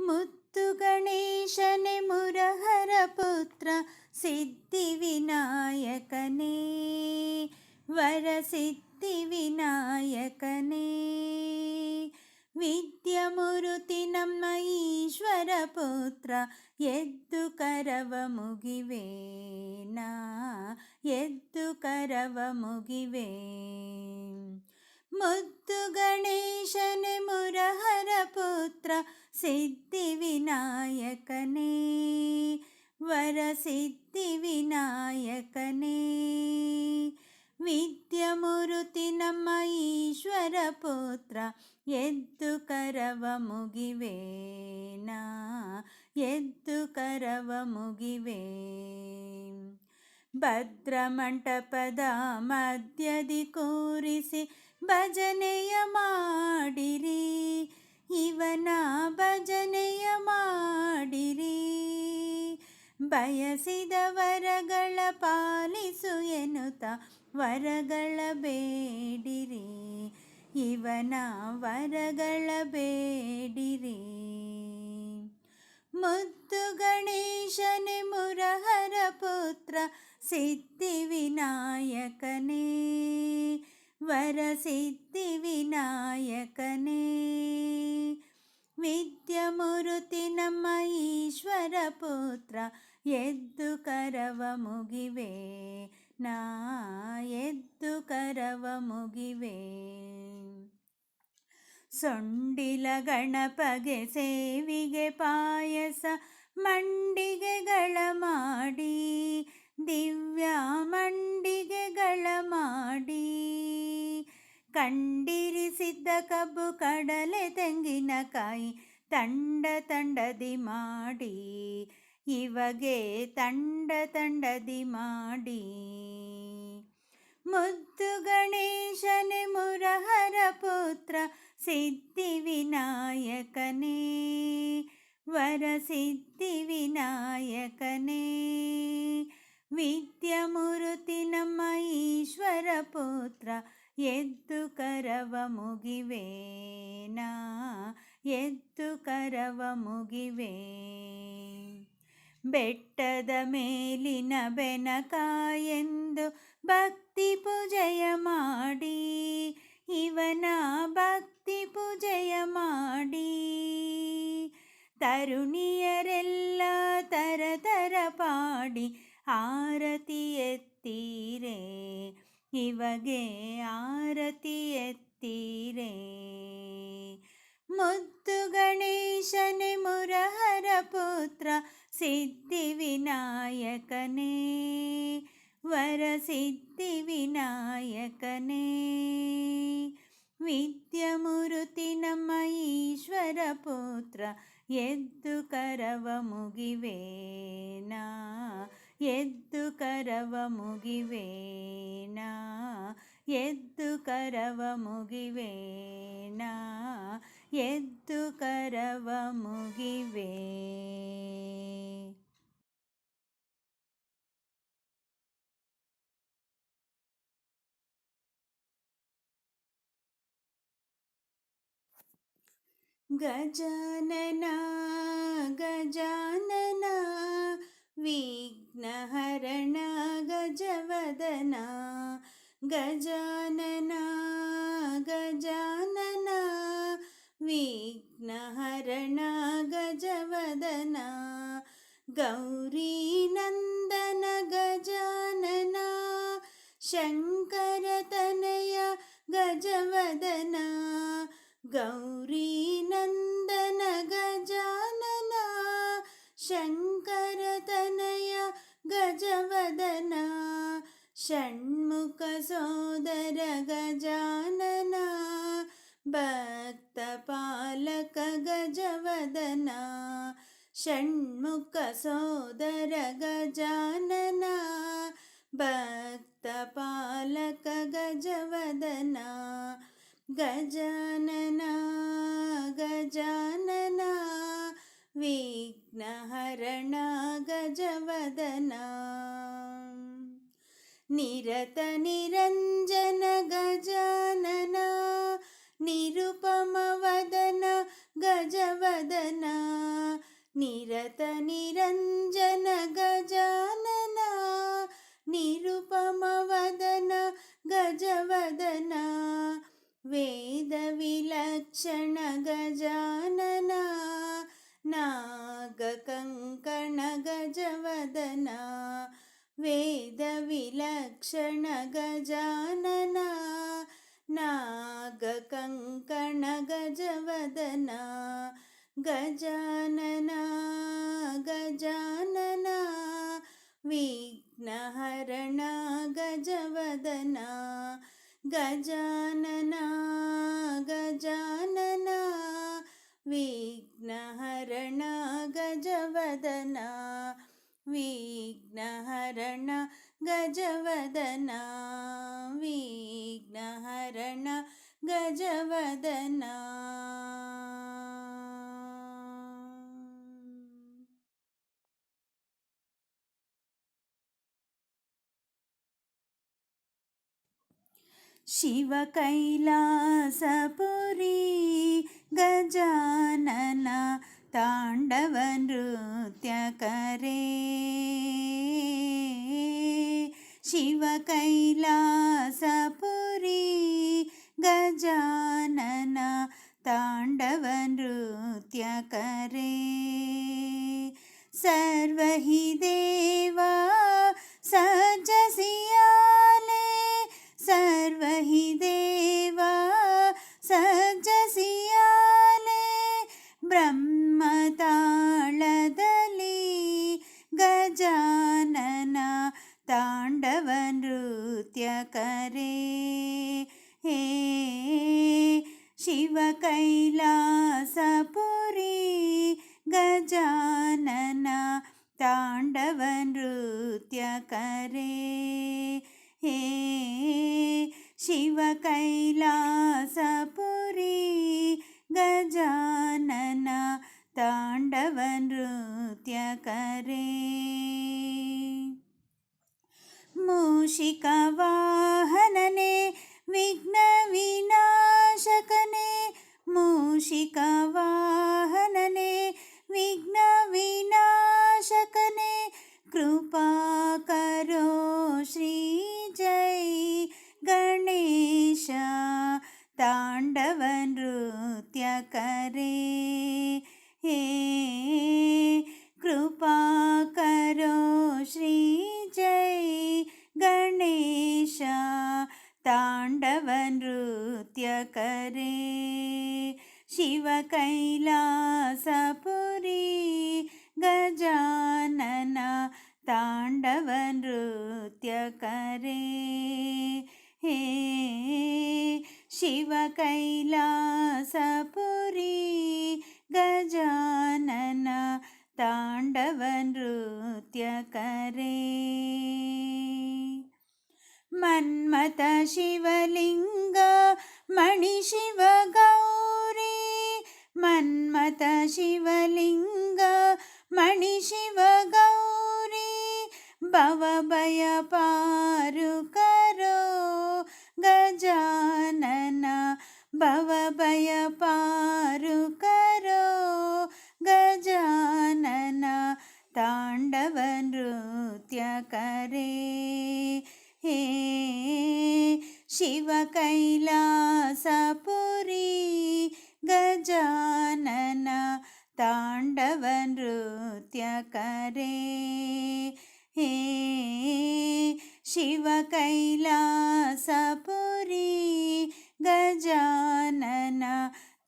ಮುತ್ತು ಗಣೇಶನೆ ಮುರಹರ ಪುತ್ರ ಸಿದ್ಧಿವಿನಾಯಕನೇ ವರಸಿದ್ಧಿ ವಿನಾಯಕನೇ ವಿದ್ಯಮುರುತಿ ನಮ್ಮ ಈಶ್ವರ ಪುತ್ರ ಎದ್ದು ಕರವ ಮುಗಿವೆ ನಾ ಎದ್ದು ಕರವ ಮುಗಿವೆ ಮುದ್ದು ಗಣೇಶನೆ ಮುರಹರ ಪುತ್ರ ಸಿದ್ಧಿ ವಿನಾಯಕನೇ ವರಸಿದ್ಧಿ ವಿನಾಯಕನೇ ವಿದ್ಯಮುರುತಿ ನಮ್ಮ ಈಶ್ವರ ಪುತ್ರ ಎದ್ದು ಕರವ ಮುಗಿವೆ ನಾ ಎದ್ದು ಕರವ ಮುಗಿವೆ ಭದ್ರ ಮಂಟಪದ ಮಧ್ಯದಿ ಕೂರಿಸಿ ಭಜನೆಯ ಮಾಡಿರಿ. ಇವನ ಭಜನೆಯ ಮಾಡಿರಿ. ಬಯಸಿದ ವರಗಳ ಪಾಲಿಸು ಎನ್ನುತ್ತ ವರಗಳ ಬೇಡಿರಿ. ಇವನ ವರಗಳ ಬೇಡಿರಿ. ಮುದ್ದು ಗಣೇಶನೆ ಮುರಹರ ಪುತ್ರ, ಸಿದ್ಧಿ ವಿನಾಯಕನೇ. ವರಸಿದ್ಧಿ ವಿನಾಯಕನೇ. ವಿದ್ಯಮುರುತಿ ನಮ್ಮ ಈಶ್ವರ ಪುತ್ರ, ಎದ್ದು ಕರವ ಮುಗಿವೆ. ನಾ ಎದ್ದು ಕರವ ಮುಗಿವೆ. ಸೊಂಡಿಲ ಗಣಪಗೆ ಸೇವಿಗೆ ಪಾಯಸ, ಮಂಡಿಗೆಗಳ ಮಾಡಿ. ದಿವ್ಯ ಮಂಡಿಗೆಗಳ ಮಾಡಿ ಕಂಡಿರಿಸಿದ್ದ ಕಬ್ಬು ಕಡಲೆ ತೆಂಗಿನಕಾಯಿ ತಂಡ ತಂಡದಿ ಮಾಡಿ ಇವಗೆ ತಂಡ ತಂಡದಿ ಮಾಡಿ. ಮುದ್ದು ಗಣೇಶನೆ ಮುರಹರ ಪುತ್ರ, ಸಿದ್ಧಿ ವಿನಾಯಕನೇ ವರಸಿದ್ಧಿ ವಿನಾಯಕನೇ. ವಿದ್ಯಮುರುತಿ ನಮ್ಮ ಈಶ್ವರ ಪುತ್ರ, ಎದ್ದು ಕರವ ಮುಗಿವೇನಾ? ಎದ್ದು ಕರವ ಮುಗಿವೆ? ಬೆಟ್ಟದ ಮೇಲಿನ ಬೆನಕಾಯೆಂದು ಭಕ್ತಿ ಪೂಜೆಯ ಮಾಡಿ, ಇವನ ಭಕ್ತಿ ಪೂಜೆಯ ಮಾಡಿ. ತರುಣಿಯರೆಲ್ಲ ತರ ತರ ಪಾಡಿ ಆರತಿ ಎತ್ತೀರೆ? ಇವಗೆ ಆರತಿ ಎತ್ತೀರೆ? ಮುತ್ತು ಗಣೇಶನೆ ಮುರಹರ ಪುತ್ರ, ಸಿದ್ಧಿ ವಿನಾಯಕನೇ. ವರಸಿದ್ಧಿ ವಿನಾಯಕನೇ. ವಿದ್ಯಮುರುತಿ ನಮ್ಮ ಈಶ್ವರ ಪುತ್ರ, ಎದ್ದು ಕರವ ಮುಗಿವೆ ನಾ ಎದ್ದು ಕರವ ಮುಗಿವೆ ನಾ ಎದ್ದು ಕರವ ಮುಗಿವೆ ನಾ ಎದ್ದು ಕರವ ಮುಗಿವೆ ಗಜಾನನ ಗಜಾನನ विघ्नहरण गजवदना गजानना गजानना विघ्नहरण गजवदना गौरीनन्दन गजानना शङ्करतनय गजवदना गौरीनन्दन ग ശങ്കരതനയ ഗജവദന ഷൺമുഖസോദര ഗജാനന ഭക്തപാലക ഗജവദന ഷൺമുഖസോദര ഗജാനന ഭക്തപാലക ഗജവദന ഗജാനന నిరత నిరంజన గజానన నిరుపమ వదన గజవదన నిరత నిరంజన గజానన నిరుపమ వదన గజవదన వేద విలక్షణ గజానన నాగ కంకణ గజవదనా गजानना गजानना विघ्नहरणा गजवदना गजानना गजानना विघ्नहरणा गजवदना विघ्नहरण गजवदना विघ्नहरण गजवदना। शिवकैलासपुरी गजानन ताण्डवनृत्यकरे शिवकैलासपुरी गजानन ताण्डवनृत्यकरे सर्वहि देवा सजसि सर्व हि देवा सहजियाले ब्रह्मताळदली गजानन ताण्डवनृत्यकरे हे शिवकैलासपुरी गजानन ताण्डवनृत्यकरे हे शिवकैलासपुरी गजानन ताण्डवनृत्यकरे मूषिकवाहनने विघ्नविनाशकने मूषिकवा ण्डवनृत्यकरे हे शिवकैलासपुरी गजानन ताण्डवनृत्यकरे। मन्मतशिवलिङ्ग मणिशिवगौरी। मन्मतशिवलिङ्ग मणिशिव गौर भवभयपारु करो गजानन भवभयपारु करो गजानन ताण्डवनृत्य करे हे शिवक ಶಿವ ಕೈಲಾಸಪುರಿ ಗಜಾನನ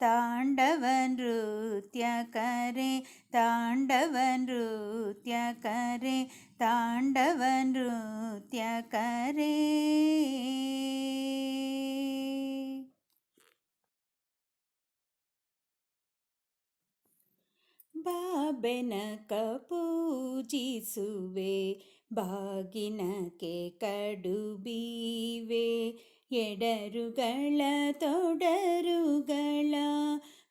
ತಾಂಡವ ನೃತ್ಯ ಕರೆ ತಾಂಡವ ನೃತ್ಯ ಕರೆ ತಾಂಡವ ನೃತ್ಯ ಕರೆ. ಬಾಬೆನಕ ಪೂಜಿಸುವೆ ಬಾಗಿನಕ್ಕೆ ಕಡುಬೀವೆ ಎಡರುಗಳ ತೊಡರುಗಳ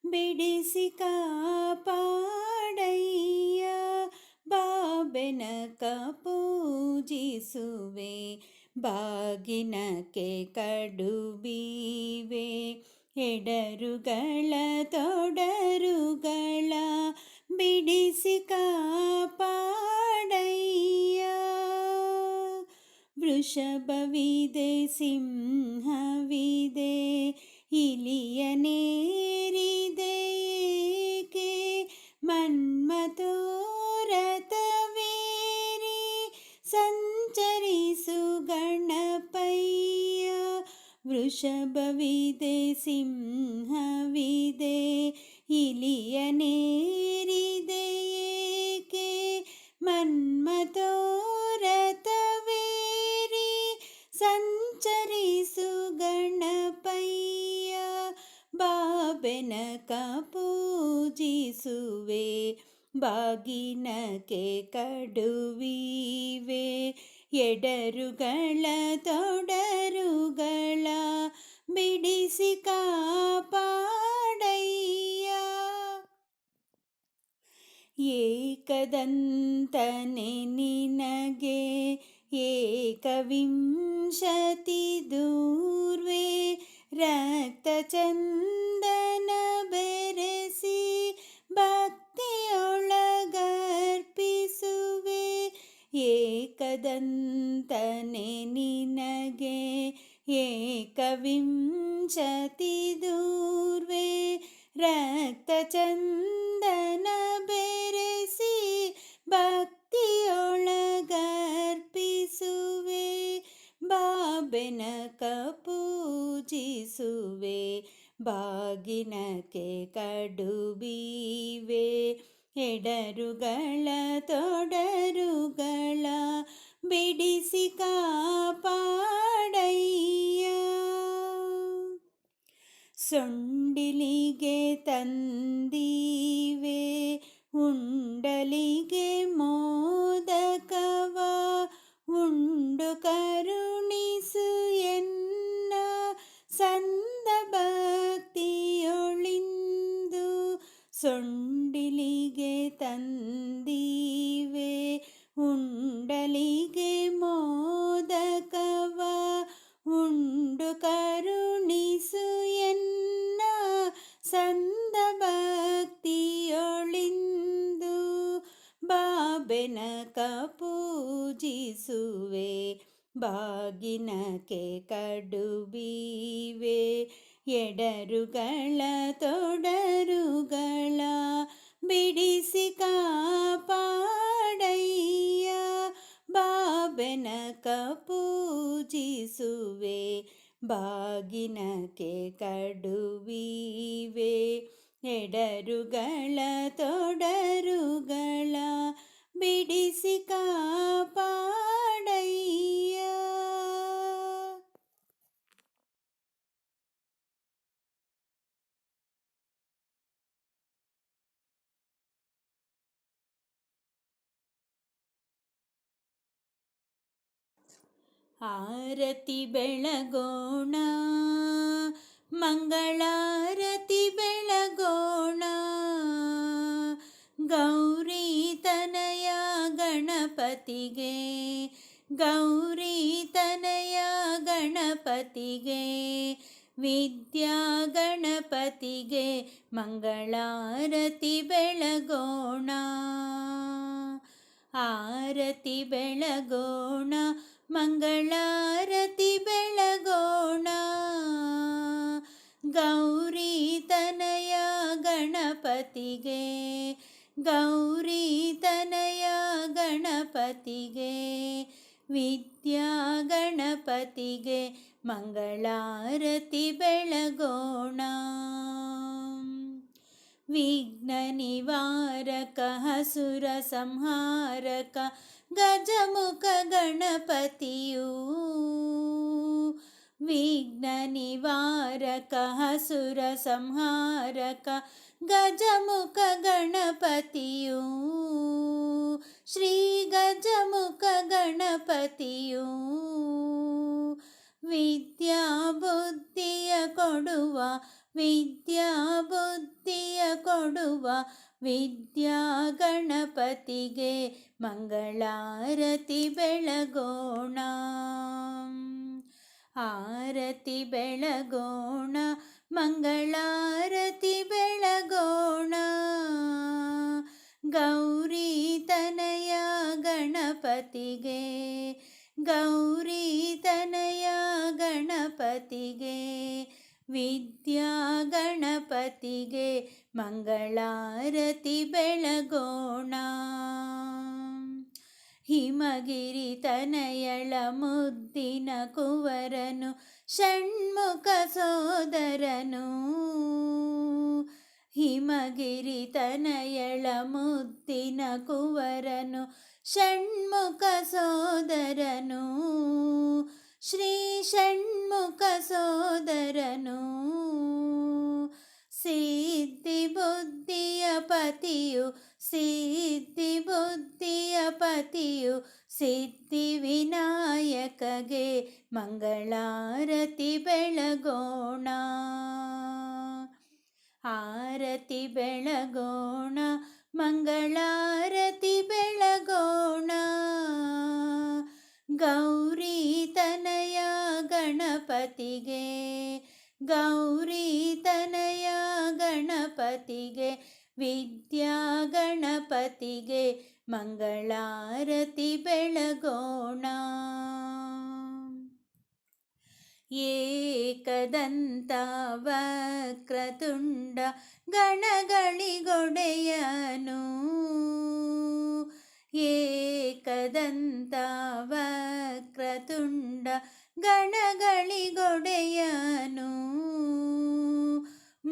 ಬಿಡಿಸಿ ಕಾಪಾಡಯ್ಯ ಬಾಬೆನ ಪೂಜಿಸುವೆ ಬಾಗಿನಕ್ಕೆ ಕಡುಬೀವೆ ಎಡರುಗಳ ತೊಡರುಗಳ బిడిసి కాపాడయ్యా. వృషభ విదే సింహ విదే ఇలియనేరిదేకే మన్మతో ವೃಷಭವಿದೆ ಸಿಂಹವಿದೆ ಇಲಿಯ ನೇರಿದೆ ಏಕೆ? ಮನ್ಮಥೋರಥವೇರಿ ಸಂಚರಿಸು ಗಣಪಯ್ಯ ಬಾಬೆನ ಪೂಜಿಸುವೆ ಬಾಗಿನಕೆ ಕಡುವಿವೆ. ಎಡರುಗಳ ತೊಡರುಗಳ ಬಿಡಿಸಿ ಕಾಪಾಡಯ್ಯ. ಏಕದಂತನೆ ನಿನಗೆ ಏಕವಿಂಶತಿ ದೂರ್ವೆ ರಕ್ತ ಚಂದನ ಬೆರೆಸಿ ಭಕ್ತಿಯೊಳಗರ್ಪಿಸುವೆ. ಏಕದಂತನೆ ನಿನಗೆ ಏಕವಿಂಶತಿ ದೂರ್ವೆ ರಕ್ತ ಚಂದನ ಬೆರೆಸಿ ಭಕ್ತಿಯೊಳಗರ್ಪಿಸುವೆ ಬಾಬೆನ ಕಪೂಜಿಸುವೆ ಬಾಗಿನಕೆ ಕಡುಬೀವೆ ಎಡರುಗಳ ತೊಡರುಗಳ ಬಿಡಿಸಿ ಕಾಪಾಡಯ್ಯ ಸೊಂಡಿಲಿಗೆ ತಂದೀವೆ ಉಂಡಲಿಗೆ ಮೋದಕವ ಉಂಡು ಕರುಣಿಸು ಎನ್ನ ಸಂದ ಭಕ್ತಿಯೊಳಿಂದು ಸೊಂಡಿಲಿಗೆ ಎಡರುಗಳ ತೊಡರುಗಳ ಬಿಡಿಸಿ ಕಾಪಾಡಯ್ಯ ಬಾಬೆನಕ ಪೂಜಿಸುವೆ ಬಾಗಿನಕೆ ಕಡುವಿವೆ ಎಡರುಗಳ ತೊಡರುಗಳ ಬಿಡಿಸಿ ಕಾಪಾಡಯ್ಯ ಆರತಿ ಬೆಳಗೋಣ, ಮಂಗಳಾರತಿ ಬೆಳಗೋಣ. ಗೌರಿ ತನಯ ಗಣಪತಿಗೆ, ಗೌರಿ ತನಯ ಗಣಪತಿಗೆ, ವಿದ್ಯಾ ಗಣಪತಿಗೆ ಮಂಗಳಾರತಿ ಬೆಳಗೋಣ. ಆರತಿ ಬೆಳಗೋಣ ಮಂಗಳಾರತಿ ಬೆಳಗೋಣ. ಗೌರಿ ತನಯ ಗಣಪತಿಗೆ ಗೌರಿ ತನಯ ಗಣಪತಿಗೆ ವಿದ್ಯಾ ಗಣಪತಿಗೆ ಮಂಗಳಾರತಿ ಬೆಳಗೋಣ. विघ्ननिवारकः सुरसंहारक गजमुक गणपतू विज्ञनिवारक हसुर संहारक गजमुक गणपतू श्री गजमुक गणपतू विद्याबुद्धिकोडवा ವಿದ್ಯಾ ಬುದ್ಧಿಯ ಕೊಡುವ ವಿದ್ಯಾ ಗಣಪತಿಗೆ ಮಂಗಳಾರತಿ ಬೆಳಗೋಣ. ಆರತಿ ಬೆಳಗೋಣ, ಮಂಗಳಾರತಿ ಬೆಳಗೋಣ. ಗೌರಿ ತನಯ ಗಣಪತಿಗೆ, ಗೌರಿ ತನಯ ಗಣಪತಿಗೆ ವಿದ್ಯಾ ಗಣಪತಿಗೆ ಮಂಗಳಾರತಿ ಬೆಳಗೋಣ. ಹಿಮಗಿರಿ ತನಯಳ ಮುದ್ದಿನ ಕುವರನು, ಷಣ್ಮುಖ ಸೋದರನು. ಹಿಮಗಿರಿ ತನಯಳ ಮುದ್ದಿನ ಕುವರನು, ಷಣ್ಮುಖ ಸೋದರನು. ಶ್ರೀ ಮಂಗಳಾರತಿ ಬೆಳಗೋಣ. ಆರತಿ ಬೆಳಗೋಣ, ಮಂಗಳಾರತಿ ಬೆಳಗೋಣ. ಗೌರಿ ತನಯ ಗಣಪತಿಗೆ, ಗೌರಿ ತನಯ ಗಣಪತಿಗೆ, ವಿದ್ಯಾ ಗಣಪತಿಗೆ ಮಂಗಳಾರತಿ ಬೆಳಗೋಣ. ಏಕದಂತ ವಕ್ರತುಂಡ ಗಣಗಳಿಗೊಡೆಯನು. ಏಕದಂತ ವಕ್ರತುಂಡ ಗಣಗಳಿಗೊಡೆಯನು.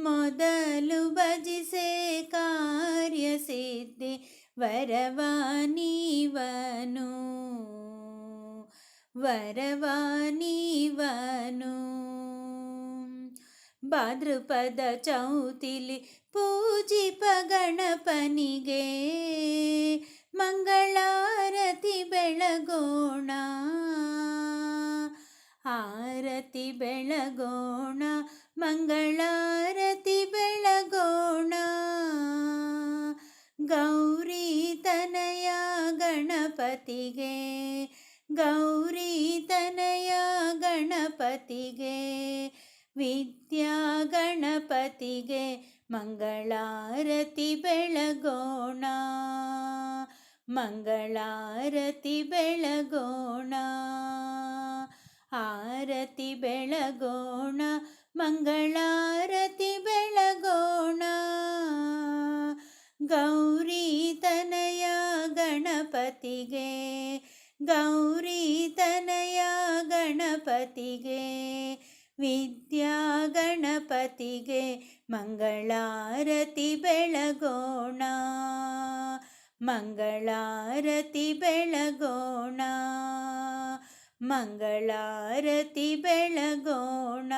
ಮೊದಲು ಭಜಿಸೆ ಕಾರ್ಯ ಸಿದ್ಧಿ ವರವಾನೀವನು. ಭಾದ್ರಪದ ಚೌತಿಲಿ ಪೂಜಿಪ ಗಣಪನಿಗೆ ಮಂಗಳಾರತಿ ಬೆಳಗೋಣ. ಆರತಿ ಬೆಳಗೋಣ ಮಂಗಳಾರತಿ ಬೆಳಗೋಣ. ಗೌರಿ ತನಯ ಗಣಪತಿಗೆ ಗೌರಿ ತನಯ ಗಣಪತಿಗೆ ವಿದ್ಯಾ ಗಣಪತಿಗೆ ಮಂಗಳಾರತಿ ಬೆಳಗೋಣ ಮಂಗಳಾರತಿ ಬೆಳಗೋಣ, ಆರತಿ ಬೆಳಗೋಣ, ಮಂಗಳಾರತಿ ಬೆಳಗೋಣ, ಗೌರಿತನಯ ಗಣಪತಿಗೆ ಗೌರಿ ತನಯ ಗಣಪತಿಗೆ ವಿದ್ಯಾ ಗಣಪತಿಗೆ ಮಂಗಳಾರತಿ ಬೆಳಗೋಣ ಮಂಗಳಾರತಿ ಬೆಳಗೋಣ ಮಂಗಳಾರತಿ ಬೆಳಗೋಣ.